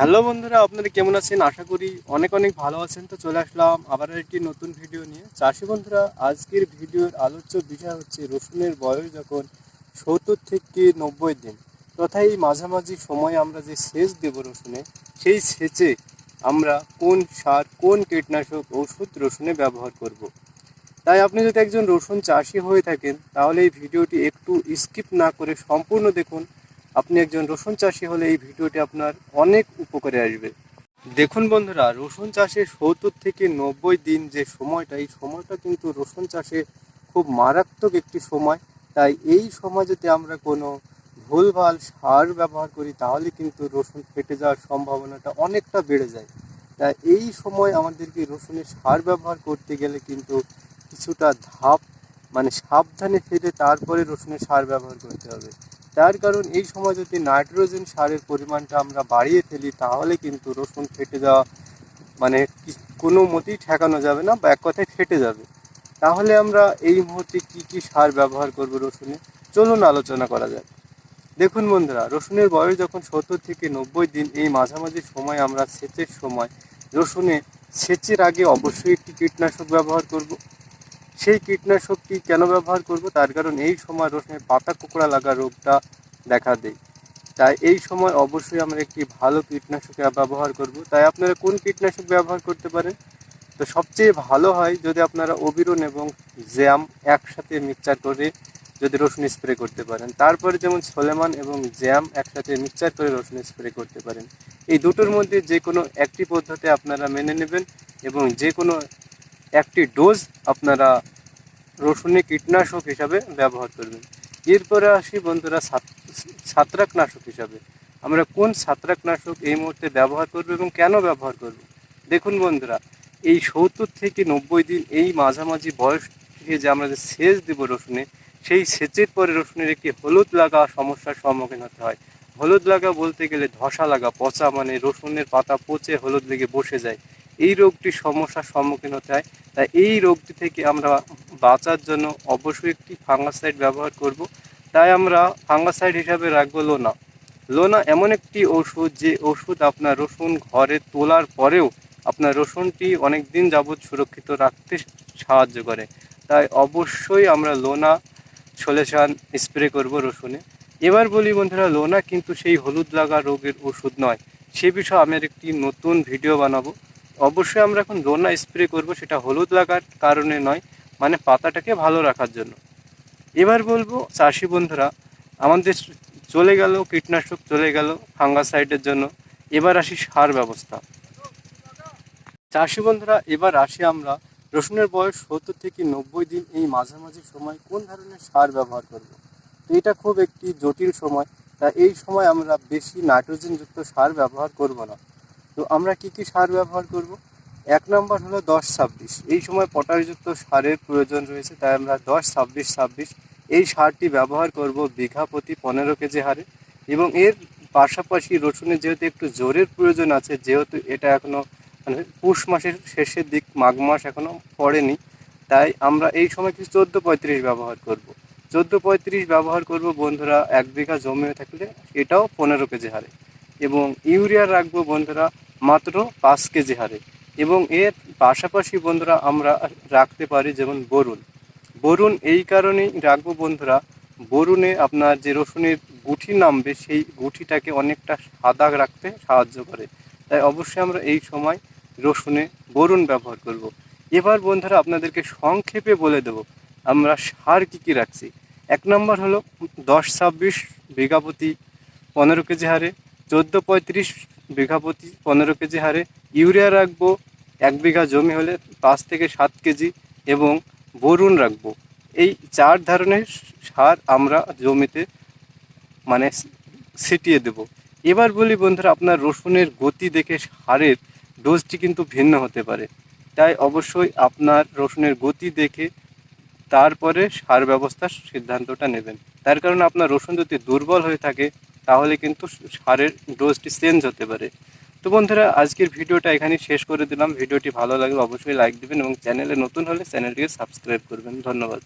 Hello বন্ধুরা, আপনারা কেমন আছেন? আশা করি অনেক অনেক ভালো আছেন। তো চলে আসলাম আবার একটি নতুন ভিডিও নিয়ে। চাষি বন্ধুরা, আজকের ভিডিওর আলোচ্য বিষয় হচ্ছে রসুনের বয়স যখন সত্তর থেকে নব্বই দিন। তথা এই মাঝামাঝি সময় আমরা যে সেচ দেব রসুনে, সেই সেচে আমরা কোন সার, কোন কীটনাশক ওষুধ রসুনে ব্যবহার করব। তাই আপনি যদি একজন রসুন চাষি হয়ে থাকেন, তাহলে এই ভিডিওটি একটু স্কিপ না করে সম্পূর্ণ দেখুন। আপনি একজন রসুন চাষি হলে এই ভিডিওটি আপনার অনেক উপকারে আসবে। দেখুন বন্ধুরা, রসুন চাষে সত্তর থেকে নব্বই দিন যে সময়টা, এই সময়টা কিন্তু রসুন চাষে খুব মারাত্মক একটি সময়। তাই এই সময় যদি আমরা কোনো ভুলভাল সার ব্যবহার করি, তাহলে কিন্তু রসুন ফেটে যাওয়ার সম্ভাবনাটা অনেকটা বেড়ে যায়। তাই এই সময় আমাদেরকে রসুনের সার ব্যবহার করতে গেলে কিন্তু কিছুটা ধাপ মানে সাবধানে ফেলে তারপরে রসুনের সার ব্যবহার করতে হবে। তার কারণ এই সময় যদি নাইট্রোজেন সারের পরিমাণটা আমরা বাড়িয়ে ফেলি, তাহলে কিন্তু রসুন ফেটে যাওয়া মানে কোনো মতেই ঠেকানো যাবে না বা এক কথায় ফেটে যাবে। তাহলে আমরা এই মুহূর্তে কি কি সার ব্যবহার করব রসুনে? চলুন আলোচনা করা যাক। দেখুন বন্ধুরা, রসুনের বয়স যখন সত্তর থেকে নব্বই দিন, এই মাঝামাঝি সময় আমরা সেচের সময় রসুনে সেচের আগে অবশ্যই একটি কীটনাশক ব্যবহার করব। সেই কীটনাশকটি কেন ব্যবহার করব? তার কারণ এই সময় রসুনের পাতা কুকড়া লাগা রোগটা দেখা দেয়। তাই এই সময় অবশ্যই আমরা একটি ভালো কীটনাশক ব্যবহার করব। তাই আপনারা কোন কীটনাশক ব্যবহার করতে পারেন? তো সবচেয়ে ভালো হয় যদি আপনারা অবিরন এবং জ্যাম একসাথে মিক্সচার করে যদি রসুন স্প্রে করতে পারেন। তারপরে যেমন সোলেমান এবং জ্যাম একসাথে মিক্সচার করে রসুন স্প্রে করতে পারেন। এই দুটোর মধ্যে যে কোনো একটি পদ্ধতি আপনারা মেনে নেবেন এবং যে কোনো একটি ডোজ আপনারা রসুনে কীটনাশক হিসাবে ব্যবহার করবেন। এরপরে আসি বন্ধুরা ছাত- ছত্রাকনাশক হিসাবে। আমরা কোন ছত্রাকনাশক এই মুহূর্তে ব্যবহার করব এবং কেন ব্যবহার করব? দেখুন বন্ধুরা, এই সত্তর থেকে নব্বই দিন এই মাঝামাঝি বয়স থেকে যে আমরা যে সেচ দেবো রসুনে, সেই সেচের পরে রসুনের একটি হলুদ লাগা সমস্যার সম্মুখীন হতে হয়। হলুদ লাগা বলতে গেলে ধসা লাগা, পচা মানে রসুনের পাতা পচে হলুদ লেগে বসে যায়। এই রোগটি সমস্যার সম্মুখীন হতে হয়। তাই এই রোগটি থেকে আমরা বাঁচার জন্য অবশ্যই একটি ফাঙ্গাসাইড ব্যবহার করব। তাই আমরা ফাঙ্গাসাইড হিসাবে রাখব লোনা। লোনা এমন একটি ওষুধ যে ওষুধ আপনার রসুন ঘরে তোলার পরেও আপনার রসুনটি অনেক দিন যাবৎ সুরক্ষিত রাখতে সাহায্য করে। তাই অবশ্যই আমরা লোনা সলিউশন স্প্রে করব রসুনে। এবার বলি বন্ধুরা, লোনা কিন্তু সেই হলুদ লাগা রোগের ওষুধ নয়। সে বিষয়ে আমি একটি নতুন ভিডিও বানাবো। অবশ্যই আমরা এখন লোনা স্প্রে করব, সেটা হলুদ লাগার কারণে নয় মানে পাতাটাকে ভালো রাখার জন্য। এবার বলব, চাষি বন্ধুরা, আমাদের চলে গেল, কীটনাশক চলে গেল ফাঙ্গাসাইডের জন্য। এবার আসি সার ব্যবস্থা। চাষি বন্ধুরা, এবার আসি আমরা রসুনের বয়স সত্তর থেকে নব্বই দিন, এই মাঝামাঝি সময় কোন ধরনের সার ব্যবহার করব? এটা খুব একটি জটিল সময়, তা এই সময় আমরা বেশি নাইট্রোজেনযুক্ত সার ব্যবহার করব না। তো আমরা কি কি সার ব্যবহার করব? এক নম্বর হলো দশ ছাব্বিশ। এই সময় পটাশযুক্ত সারের প্রয়োজন রয়েছে, তাই আমরা দশ ছাব্বিশ ছাব্বিশ এই সারটি ব্যবহার করব বিঘা প্রতি পনেরো কেজি হারে। এবং এর পাশাপাশি রসুনের যেহেতু একটু জোরের প্রয়োজন আছে, যেহেতু এটা এখনও মানে পুষ মাসের শেষের দিক, মাঘ মাস এখনও পড়েনি, তাই আমরা এই সময় কিছু চোদ্দ পঁয়ত্রিশ ব্যবহার করব। চোদ্দ পঁয়ত্রিশ ব্যবহার করব বন্ধুরা, এক বিঘা জমি হয়ে থাকলে এটাও পনেরো কেজি হারে। এবং ইউরিয়া রাখব বন্ধুরা মাত্র পাঁচ কেজি হারে এবং এর পাশাপাশি বন্ধুরা আমরা রাখতে পারি যেমন বরুণ। বরুণ এই কারণেই রাখব বন্ধুরা, বরুণে আপনার যে রসুনের গুঠি নামবে, সেই গুঠিটাকে অনেকটা সাদা রাখতে সাহায্য করে। তাই অবশ্যই আমরা এই সময় রসুনে বরুণ ব্যবহার করব। এবার বন্ধুরা আপনাদেরকে সংক্ষেপে বলে দেব, আমরা সার কী কী রাখছি। এক নম্বর হলো দশ ছাব্বিশ বিঘা প্রতি পনেরো কেজি হারে চোদ্দ পঁয়ত্রিশ বিঘা প্রতি পনেরো কেজি হারে ইউরিয়া রাখব, এক বিঘা জমি হলে পাঁচ থেকে সাত কেজি এবং বরুণ রাখব। এই চার ধরনের সার আমরা জমিতে মানে ছিটিয়ে দেব। এবার বলি বন্ধুরা, আপনার রসুনের গতি দেখে সারের ডোজটি কিন্তু ভিন্ন হতে পারে। তাই অবশ্যই আপনার রসুনের গতি দেখে তারপরে সার ব্যবস্থার সিদ্ধান্তটা নেবেন। তার কারণে আপনার রসুন যদি দুর্বল হয়ে থাকে তাহলে কিন্তু সারের ডোজটি চেঞ্জ হতে পারে। তো বন্ধুরা, আজকের ভিডিওটা এখানে শেষ করে দিলাম। ভিডিওটি ভালো লাগলে অবশ্যই লাইক দেবেন এবং চ্যানেলে নতুন হলে চ্যানেলটিকে সাবস্ক্রাইব করবেন। ধন্যবাদ।